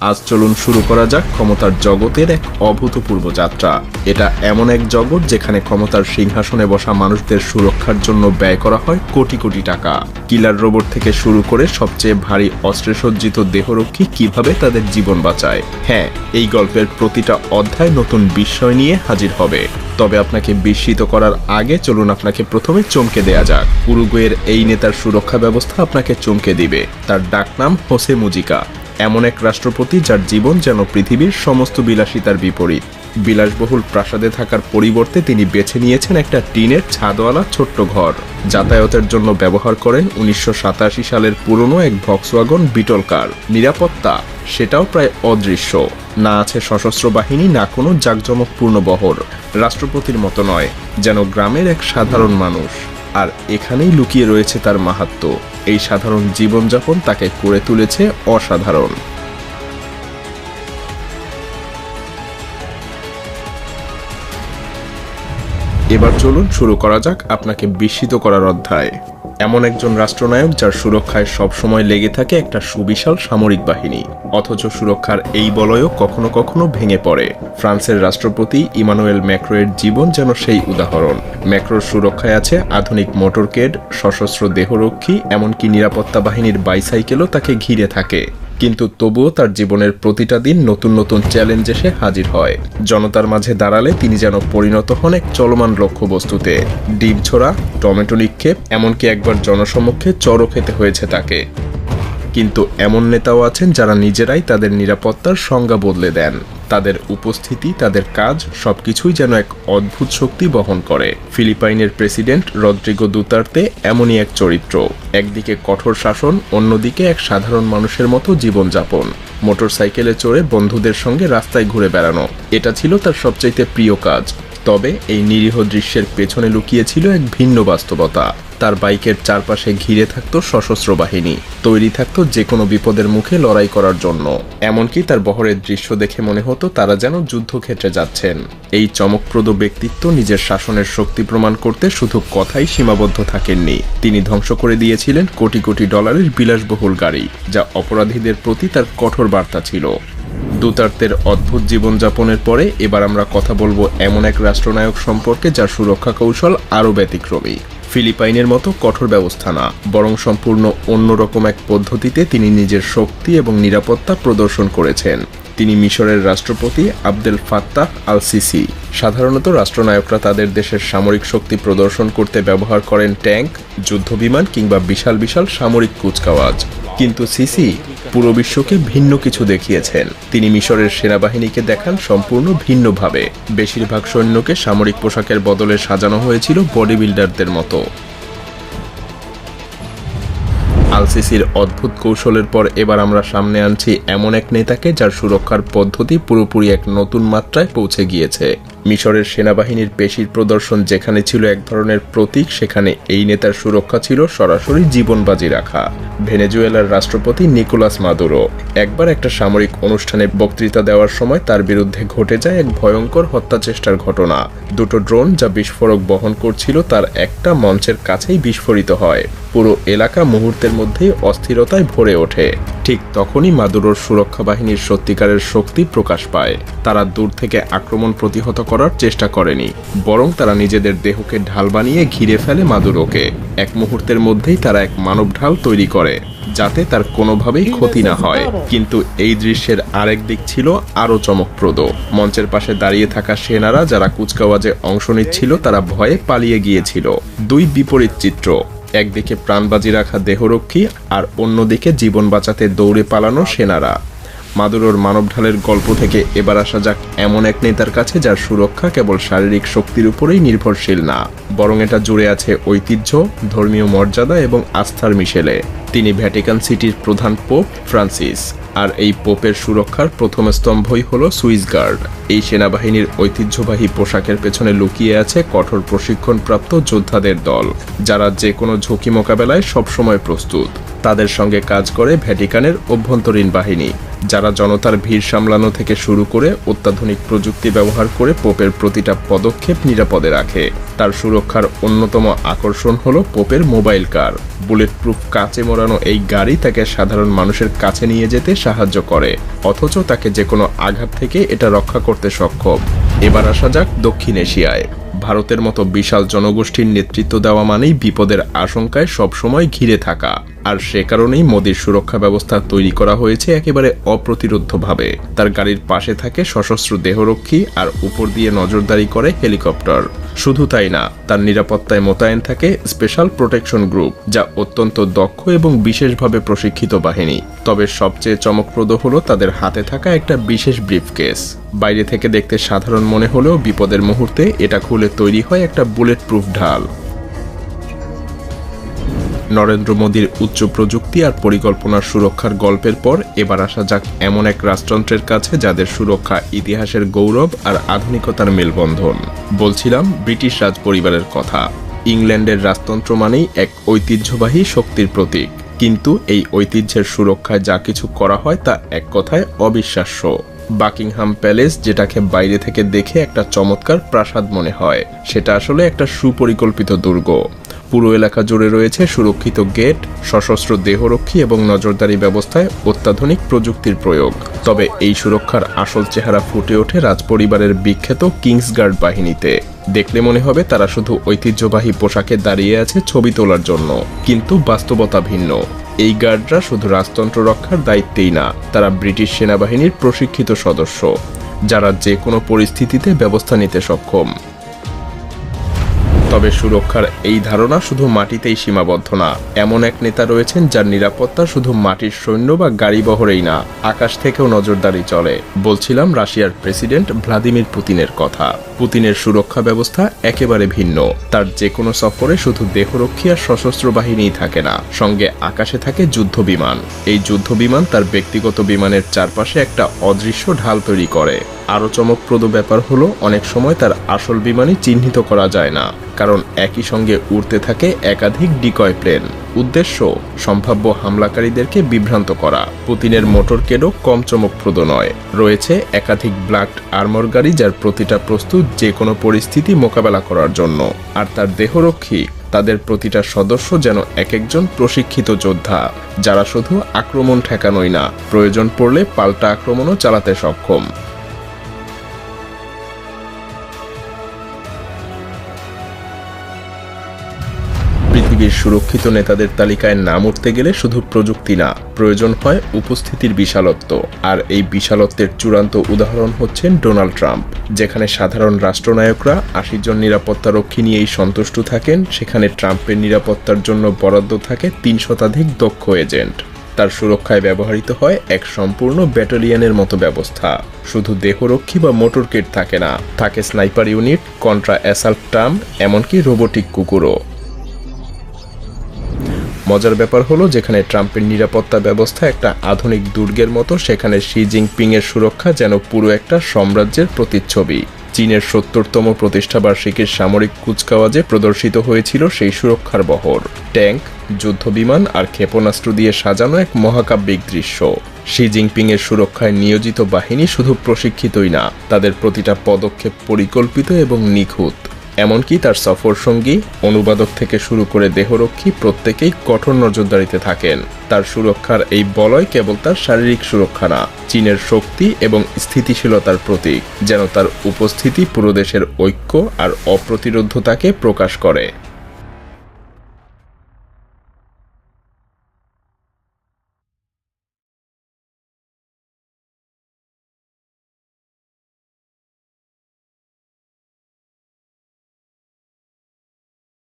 আজ চলুন শুরু করা যাক ক্ষমতার জগতের এক অভূতপূর্ব যাত্রা। এটা এমন এক জগৎ যেখানে ক্ষমতার সিংহাসনে বসা মানুষদের সুরক্ষার জন্য ব্যয় করা হয় কোটি কোটি টাকা। কিলার রোবট থেকে শুরু করে সবচেয়ে ভারী অস্ত্রে সজ্জিত দেহরক্ষী কীভাবে তাদের জীবন বাঁচায়? হ্যাঁ এই গল্পের প্রতিটা অধ্যায় নতুন বিস্ময় নিয়ে হাজির হবে। তবে আপনাকে বিস্মিত করার আগে চলুন আপনাকে প্রথমে চমকে দেয়া যাক। উরুগুয়ের এই নেতার সুরক্ষা ব্যবস্থা আপনাকে চমকে দিবে। তার ডাকনাম হোসে মুজিকা। এমন এক রাষ্ট্রপতি যার জীবন যেন পৃথিবীর সমস্ত বিলাসিতার বিপরীত। বিলাসবহুল প্রাসাদে থাকার পরিবর্তে তিনি বেছে নিয়েছেন একটা টিনের ছাদওয়ালা ছোট্ট ঘর। যাতায়াতের জন্য ব্যবহার করেন উনিশশো সাতাশি সালের পুরনো এক ভক্সওয়াগন বিটল কার। নিরাপত্তা, সেটাও প্রায় অদৃশ্য। না আছে সশস্ত্র বাহিনী, না কোনো জাঁকজমকপূর্ণ বহর। রাষ্ট্রপতির মতো নয়, যেন গ্রামের এক সাধারণ মানুষ। আর এখানেই লুকিয়ে রয়েছে তার মাহাত্ম। এই সাধারণ জীবনযাপন তাকে করে তুলেছে অসাধারণ। এবার চলুন শুরু করা যাক আপনাকে বিস্মিত করার অধ্যায়। এমন একজন রাষ্ট্রনায়ক যার সুরক্ষায় সবসময় লেগে থাকে একটা সুবিশাল সামরিক বাহিনী। অথচ সুরক্ষার এই বলয়ও কখনো কখনো ভেঙে পড়ে। ফ্রান্সের রাষ্ট্রপতি ইমানুয়েল ম্যাক্রোয়ের জীবন যেন সেই উদাহরণ। ম্যাক্রোর সুরক্ষায় আছে আধুনিক মোটরকেড, সশস্ত্র দেহরক্ষী, এমনকি নিরাপত্তা বাহিনীর বাইসাইকেলও তাকে ঘিরে থাকে। কিন্তু তবুও তার জীবনের প্রতিটা দিন নতুন নতুন চ্যালেঞ্জ এসে হাজির হয়। জনতার মাঝে দাঁড়ালে তিনি যেন পরিণত হন এক চলমান লক্ষ্যবস্তুতে। ডিম ছোড়া, টমেটো নিক্ষেপ, এমনকি একবার জনসমক্ষে চড়ো খেতে হয়েছে তাকে। কিন্তু এমন নেতাও আছেন যারা নিজেরাই তাদের নিরাপত্তার সংজ্ঞা বদলে দেন। তাদের উপস্থিতি, তাদের কাজ সবকিছুই যেন এক অদ্ভুত শক্তি বহন করে। ফিলিপাইনের প্রেসিডেন্ট রদ্রিগো দুতার্তে এমনই এক চরিত্র। একদিকে কঠোর শাসন, অন্যদিকে এক সাধারণ মানুষের মতো জীবনযাপন। মোটরসাইকেলে চড়ে বন্ধুদের সঙ্গে রাস্তায় ঘুরে বেড়ানো। এটা ছিল তার সবচাইতে প্রিয় কাজ। তবে এই নিরীহ দৃশ্যের পেছনে লুকিয়েছিল এক ভিন্ন বাস্তবতা। তার বাইকের চারপাশে ঘিরে থাকত সশস্ত্র বাহিনী। তৈরি থাকত যে কোনো বিপদের মুখে লড়াই করার জন্য। এমনকি তার বহরের দৃশ্য দেখে মনে হতো তারা যেন যুদ্ধক্ষেত্রে যাচ্ছেন। এই চমকপ্রদ ব্যক্তিত্ব নিজের শাসনের শক্তি প্রমাণ করতে শুধু কথাই সীমাবদ্ধ থাকেননি। তিনি ধ্বংস করে দিয়েছিলেন কোটি কোটি ডলারের বিলাসবহুল গাড়ি, যা অপরাধীদের প্রতি তার কঠোর বার্তা ছিল। দুতার্তের অদ্ভুত জীবনযাপনের পরে এবার আমরা কথা বলব এমন এক রাষ্ট্রনায়ক সম্পর্কে যার সুরক্ষা কৌশল আরও ব্যতিক্রমী। ফিলিপাইনের মতো কঠোর ব্যবস্থা না, বরং সম্পূর্ণ অন্যরকম এক পদ্ধতিতে তিনি নিজের শক্তি এবং নিরাপত্তা প্রদর্শন করেছেন। তিনি মিশরের রাষ্ট্রপতি আবদেল ফাত্তাহ আল সিসি সাধারণত রাষ্ট্রনায়করা তাদের দেশের সামরিক শক্তি প্রদর্শন করতে ব্যবহার করেন ট্যাঙ্ক, যুদ্ধবিমান কিংবা বিশাল বিশাল সামরিক কুচকাওয়াজ। কিন্তু সিসি পুরো বিশ্বকে ভিন্ন কিছু দেখিয়েছেন। তিনি মিশরের সেনাবাহিনীকে দেখান সম্পূর্ণ ভিন্নভাবে। বেশিরভাগ সৈন্যকে সামরিক পোশাকের বদলে সাজানো হয়েছিল বডি বিল্ডারদের মতো। আলসিসির অদ্ভুত কৌশলের পর এবার আমরা সামনে আনছি এমন এক নেতাকে যার সুরক্ষার পদ্ধতি পুরোপুরি এক নতুন মাত্রায় পৌঁছে গিয়েছে। মিশরের সেনাবাহিনীর পেশির প্রদর্শন যেখানে ছিল এক ধরনের প্রতীক, সেখানে এই নেতার সুরক্ষা ছিল সরাসরি জীবন বাজি রাখা। ভেনেজুয়েলার রাষ্ট্রপতি নিকোলাস মাদুরো। একবার একটা সামরিক অনুষ্ঠানে বক্তৃতা দেওয়ার সময় তার বিরুদ্ধে ঘটে যায় এক ভয়ঙ্কর হত্যাচেষ্টার ঘটনা। দুটো ড্রোন যা বিস্ফোরক বহন করছিল তার একটা মঞ্চের কাছেই বিস্ফোরিত হয়। পুরো এলাকা মুহূর্তের মধ্যেই অস্থিরতায় ভরে ওঠে। ঠিক তখনই মাদুরোর সুরক্ষা বাহিনীর সত্যিকারের শক্তি প্রকাশ পায়। তারা দূর থেকে আক্রমণ প্রতিহত করার চেষ্টা করেনি, বরং তারা নিজেদের দেহকে ঢাল বানিয়ে ঘিরে ফেলে মাদুরোকে। এক মুহূর্তের মধ্যেই তারা এক মানব ঢাল তৈরি করে, যাতে তার কোনোভাবেই ক্ষতি না হয়। কিন্তু এই দৃশ্যের আরেক দিক ছিল আরও চমকপ্রদ। মঞ্চের পাশে দাঁড়িয়ে থাকা সেনারা যারা কুচকাওয়াজে অংশ নিচ্ছিল, তারা ভয়ে পালিয়ে গিয়েছিল। দুই বিপরীত চিত্র একদিকে প্রাণবাজি রাখা দেহরক্ষী আর অন্যদিকে জীবন বাঁচাতে দৌড়ে পালানো সেনারা। মাদুরোর মানব ঢালের গল্প থেকে এবার আসা যাক এমন এক নেতার কাছে যার সুরক্ষা কেবল শারীরিক শক্তির উপরেই নির্ভরশীল না, বরং এটা জুড়ে আছে ঐতিহ্য, ধর্মীয় মর্যাদা এবং আস্থার মিশেলে। তিনি ভ্যাটিকান সিটির প্রধান পোপ ফ্রান্সিস। আর এই পোপের সুরক্ষার প্রথম স্তম্ভই হল সুইস গার্ড। এই সেনাবাহিনীর ঐতিহ্যবাহী পোশাকের পেছনে লুকিয়ে আছে কঠোর প্রশিক্ষণপ্রাপ্ত যোদ্ধাদের দল, যারা যে কোনো ঝুঁকি মোকাবেলায় সবসময় প্রস্তুত। তাদের সঙ্গে কাজ করে ভ্যাটিকানের অভ্যন্তরীণ বাহিনী। যারা জনতার ভিড় সামলানো থেকে শুরু করে অত্যাধুনিক প্রযুক্তি ব্যবহার করে পোপের প্রতিটা পদক্ষেপ নিরাপদে রাখে। তার সুরক্ষার অন্যতম আকর্ষণ হল পোপের মোবাইল কার। বুলেট প্রুফ কাচে মোড়ানো এই গাড়ি তাকে সাধারণ মানুষের কাছে নিয়ে যেতে সাহায্য করে, অথচ তাকে যে কোনো আঘাত থেকে এটা রক্ষা করতে সক্ষম। এবার আসা যাক দক্ষিণ এশিয়ায়। ভারতের মতো বিশাল জনগোষ্ঠীর নেতৃত্ব দেওয়া মানেই বিপদের আশঙ্কায় সবসময় ঘিরে থাকা। আর সে কারণেই মোদীর সুরক্ষা ব্যবস্থা তৈরি করা হয়েছে একেবারে অপ্রতিরোধ্যভাবে তার গাড়ির পাশে থাকে সশস্ত্র দেহরক্ষী আর উপর দিয়ে নজরদারি করে হেলিকপ্টার। শুধু তাই না, তার নিরাপত্তায় মোতায়েন থাকে স্পেশাল প্রোটেকশন গ্রুপ, যা অত্যন্ত দক্ষ এবং বিশেষভাবে প্রশিক্ষিত বাহিনী। তবে সবচেয়ে চমকপ্রদ হলো তাদের হাতে থাকা একটা বিশেষ ব্রিফকেস। বাইরে থেকে দেখতে সাধারণ মনে হলেও বিপদের মুহূর্তে এটা খুলে তৈরি হয় একটা বুলেট প্রুফ ঢাল। নরেন্দ্র মোদীর উচ্চ প্রযুক্তি আর পরিকল্পনার সুরক্ষার গল্পের পর এবার আসা যাক এমন এক রাজতন্ত্রের কাছে যাদের সুরক্ষা ইতিহাসের গৌরব আর আধুনিকতার মেলবন্ধন। বলছিলাম ব্রিটিশ রাজ পরিবারের কথা। ইংল্যান্ডের রাজতন্ত্র মানেই এক ঐতিহ্যবাহী শক্তির প্রতীক। কিন্তু এই ঐতিহ্যের সুরক্ষায় যা কিছু করা হয় তা এক কথায় অবিশ্বাস্য। বাকিংহাম প্যালেস যেটাকে বাইরে থেকে দেখে একটা চমৎকার প্রাসাদ মনে হয়। সেটা আসলে একটা সুপরিকল্পিত দুর্গ। পুরো এলাকা জুড়ে রয়েছে সুরক্ষিত গেট, সশস্ত্র দেহরক্ষী এবং নজরদারি ব্যবস্থায় অত্যাধুনিক প্রযুক্তির প্রয়োগ। তবে এই সুরক্ষার আসল চেহারা ফুটে ওঠে রাজপরিবারের বিখ্যাত কিংসগার্ড বাহিনীতে। দেখলে মনে হবে তারা শুধু ঐতিহ্যবাহী পোশাকে দাঁড়িয়ে আছে ছবি তোলার জন্য, কিন্তু বাস্তবতা ভিন্ন। এই গার্ডরা শুধু রাজতন্ত্র রক্ষার দায়িত্বেই না, তারা ব্রিটিশ সেনাবাহিনীর প্রশিক্ষিত সদস্য, যারা যে কোনো পরিস্থিতিতে ব্যবস্থা নিতে সক্ষম। তবে সুরক্ষার এই ধারণা শুধু মাটিতেই সীমাবদ্ধ না। এমন এক নেতা রয়েছেন যার নিরাপত্তা শুধু মাটির সৈন্য বা গাড়ি বহরেই না, আকাশ থেকেও নজরদারি চলে। বলছিলাম রাশিয়ার প্রেসিডেন্ট ভ্লাদিমির পুতিনের কথা। পুতিনের সুরক্ষা ব্যবস্থা একেবারে ভিন্ন। তার যে কোনো সফরে শুধু দেহরক্ষী আর সশস্ত্র বাহিনীই থাকে না, সঙ্গে আকাশে থাকে যুদ্ধ বিমান। এই যুদ্ধ বিমান তার ব্যক্তিগত বিমানের চারপাশে একটা অদৃশ্য ঢাল তৈরি করে। আরও চমকপ্রদ ব্যাপার হলো, অনেক সময় তার আসল বিমানই চিহ্নিত করা যায় না, কারণ একই সঙ্গে উড়তে থাকে একাধিক ডিকয় প্লেন। উদ্দেশ্য, সম্ভাব্য হামলাকারীদেরকে বিভ্রান্ত করা। পুতিনের মোটর মোটরকেডও কম চমকপ্রদ নয়। রয়েছে একাধিক ব্লাকড আর্মর গাড়ি যার প্রতিটা প্রস্তুত যে কোনো পরিস্থিতি মোকাবেলা করার জন্য। আর তার দেহরক্ষী, তাদের প্রতিটা সদস্য যেন এক একজন প্রশিক্ষিত যোদ্ধা, যারা শুধু আক্রমণ ঠেকানোই না, প্রয়োজন পড়লে পাল্টা আক্রমণও চালাতে সক্ষম। পৃথিবীর সুরক্ষিত নেতাদের তালিকায় নাম উঠতে গেলে শুধু প্রযুক্তি না, প্রয়োজন হয় উপস্থিতির বিশালত্ব। আর এই বিশালত্বের চূড়ান্ত উদাহরণ হচ্ছেন ডোনাল্ড ট্রাম্প, যেখানে সাধারণ রাষ্ট্রনায়করা আশি জন নিরাপত্তা রক্ষী নিয়েই সন্তুষ্ট থাকেন, সেখানে ট্রাম্পের নিরাপত্তার জন্য বরাদ্দ থাকে তিন শতাধিক দক্ষ এজেন্ট। তার সুরক্ষায় ব্যবহৃত হয় এক সম্পূর্ণ ব্যাটালিয়নের মতো ব্যবস্থা। শুধু দেহরক্ষী বা মোটর মোটরকেট থাকে না, থাকে স্নাইপার ইউনিট, কন্ট্রা অ্যাসাল্ট টাম এমনকি রোবোটিক কুকুরও। মজার ব্যাপার হলো যেখানে ট্রাম্পের নিরাপত্তা ব্যবস্থা একটা আধুনিক দুর্গের মতো, সেখানে শি জিনপিং এর সুরক্ষা যেন পুরো একটা সাম্রাজ্যের প্রতিচ্ছবি। চীনের সত্তরতম প্রতিষ্ঠাবার্ষিকীর সামরিক কুচকাওয়াজে প্রদর্শিত হয়েছিল সেই সুরক্ষার বহর। ট্যাঙ্ক, যুদ্ধবিমান আর ক্ষেপণাস্ত্র দিয়ে সাজানো এক মহাকাব্যিক দৃশ্য। শি জিনপিং এর সুরক্ষায় নিয়োজিত বাহিনী শুধু প্রশিক্ষিতই না, তাদের প্রতিটা পদক্ষেপ পরিকল্পিত এবং নিখুঁত। এমনকি তার সফর সঙ্গী, অনুবাদক থেকে শুরু করে দেহরক্ষী প্রত্যেকেই কঠোর নজরদারিতে থাকেন। তার সুরক্ষার এই বলয় কেবল তার শারীরিক সুরক্ষা না, চীনের শক্তি এবং স্থিতিশীলতার প্রতীক, যেন তার উপস্থিতি পুরো দেশের ঐক্য আর অপ্রতিরোধ্যতাকে প্রকাশ করে।